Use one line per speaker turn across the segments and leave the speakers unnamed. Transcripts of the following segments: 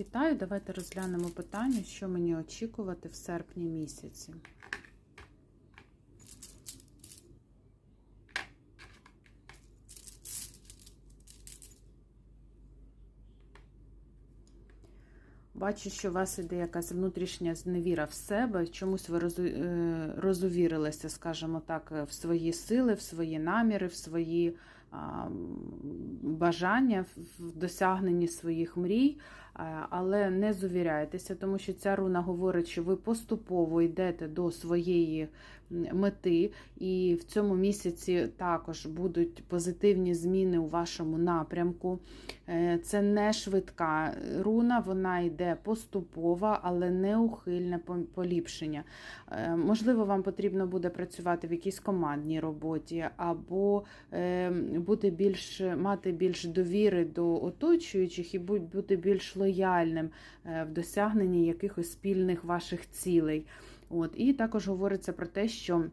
Вітаю, давайте розглянемо питання, що мені очікувати в серпні місяці. Бачу, що у вас іде якась внутрішня зневіра в себе, чомусь ви е, розувірилися, скажімо так, в свої сили, в свої наміри, в свої бажання, в- досягненні своїх мрій, але не зувіряйтеся, тому що ця руна говорить, що ви поступово йдете до своєї мети, і в цьому місяці також будуть позитивні зміни у вашому напрямку. Е, Це не швидка руна, вона йде поступова, але неухильне поліпшення. Е, Можливо, вам потрібно буде працювати в якійсь командній роботі, або е, бути більш, мати більш довіри до оточуючих і бу- бути більш лояльним е, в досягненні якихось спільних ваших цілей. От. І також говориться про те, що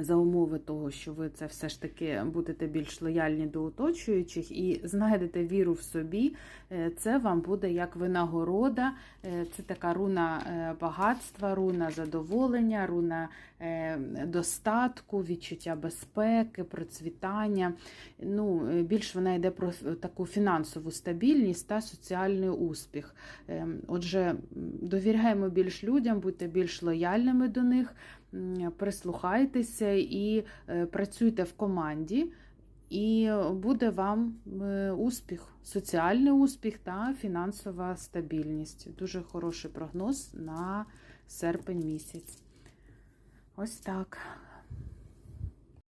за умови того, що ви це все ж таки будете більш лояльні до оточуючих і знайдете віру в собі, е, це вам буде як винагорода. Е, Це така руна е, багатства, руна задоволення, руна достатку, відчуття безпеки, процвітання. Ну, більш вона йде про таку фінансову стабільність та соціальний успіх. Е, Отже, довіряємо більш людям, будьте більш лояльними до них, прислухайтеся і е, працюйте в команді. І буде вам е, успіх, соціальний успіх та фінансова стабільність. Дуже хороший прогноз на серпень місяць. Ось так.